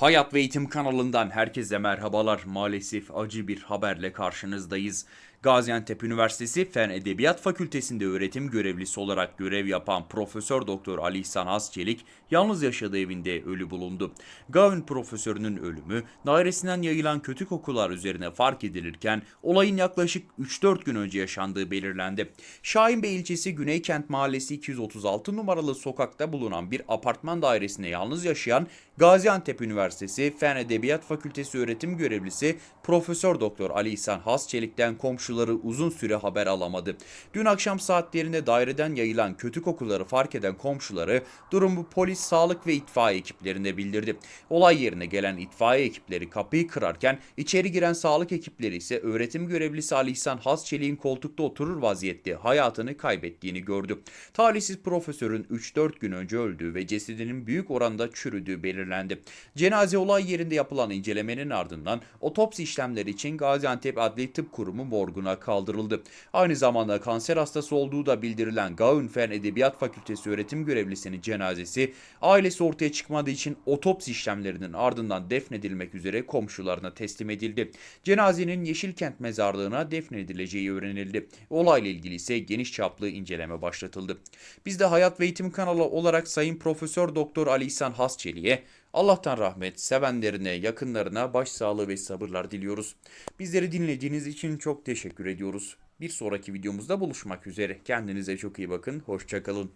Hayat ve Eğitim kanalından herkese merhabalar. Maalesef acı bir haberle karşınızdayız. Gaziantep Üniversitesi Fen Edebiyat Fakültesinde öğretim görevlisi olarak görev yapan Profesör Doktor Ali İhsan Hasçelik yalnız yaşadığı evinde ölü bulundu. Gavin profesörünün ölümü dairesinden yayılan kötü kokular üzerine fark edilirken olayın yaklaşık 3-4 gün önce yaşandığı belirlendi. Şahinbey ilçesi Güneykent Mahallesi 236 numaralı sokakta bulunan bir apartman dairesinde yalnız yaşayan Gaziantep Üniversitesi Fen Edebiyat Fakültesi öğretim görevlisi Profesör Doktor Ali İhsan Hasçelik'ten komşuları uzun süre haber alamadı. Dün akşam saatlerinde daireden yayılan kötü kokuları fark eden komşuları durumu polis, sağlık ve itfaiye ekiplerine bildirdi. Olay yerine gelen itfaiye ekipleri kapıyı kırarken içeri giren sağlık ekipleri ise öğretim görevlisi Ali İhsan Hasçelik'in koltukta oturur vaziyette hayatını kaybettiğini gördü. Talihsiz profesörün 3-4 gün önce öldüğü ve cesedinin büyük oranda çürüdüğü belirlendi. Cenaze olay yerinde yapılan incelemenin ardından otopsi işlemleri için Gaziantep Adli Tıp Kurumu morguna kaldırıldı. Aynı zamanda kanser hastası olduğu da bildirilen Gaun Fen Edebiyat Fakültesi öğretim görevlisinin cenazesi ailesi ortaya çıkmadığı için otopsi işlemlerinin ardından defnedilmek üzere komşularına teslim edildi. Cenazenin Yeşilkent mezarlığına defnedileceği öğrenildi. Olayla ilgili ise geniş çaplı inceleme başlatıldı. Biz de Hayat ve Eğitim kanalı olarak Sayın Profesör Doktor Ali İhsan Hasçeli'ye Allah'tan rahmet, sevenlerine, yakınlarına başsağlığı ve sabırlar diliyoruz. Bizleri dinlediğiniz için çok teşekkür ediyoruz. Bir sonraki videomuzda buluşmak üzere. Kendinize çok iyi bakın. Hoşçakalın.